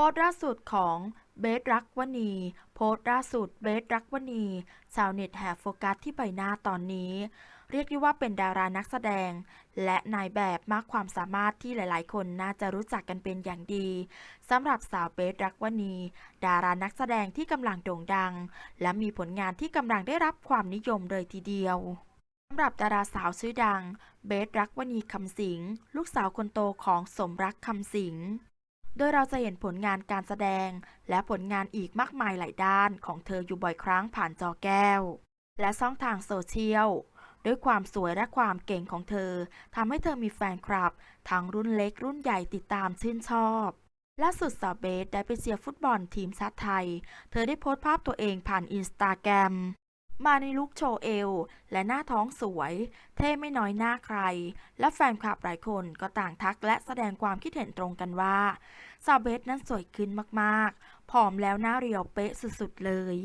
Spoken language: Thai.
พสต์ล่าสุดของเบสรักวณี โพสต์ล่าสุดเบสรักวณี ชาวเน็ตแห่โฟกัสที่ใบหน้าตอนนี้ เรียกได้ว่าเป็นดารานักแสดง และนายแบบมากความสามารถที่หลายๆ คนน่าจะรู้จักกันเป็นอย่างดีสำหรับสาวเบสรักวณี ดารานักแสดงที่กำลังโด่งดัง และมีผลงานที่กำลังได้รับความนิยมเลยทีเดียวสำหรับดาราสาวชื่อดัง เบสรักวณีคำสิง ลูกสาวคนโตของสมรักคำสิง โดยเราจะเห็นผลงานการแสดง และผลงานอีกมากมายหลายด้านของเธออยู่บ่อยครั้งผ่านจอแก้ว และช่องทางโซเชียลด้วยความสวยและความเก่งของเธอทำให้เธอมีแฟนคลับ ทั้งรุ่นเล็กรุ่นใหญ่ติดตามชื่นชอบล่าสุดสาวเบสได้ไปเชียร์ฟุตบอลทีมชาติไทย เธอได้โพสต์ภาพตัวเองผ่านอินสตาแกรมมาในลุคโชว์เอว และหน้าท้องสวย เท่ไม่น้อยหน้าใคร และแฟนคลับหลายคนก็ต่างทักและแสดงความคิดเห็นตรงกันว่า สาวเบสนั้นสวยขึ้นมากๆ ผอมแล้วหน้าเรียวเป๊ะสุดๆเลย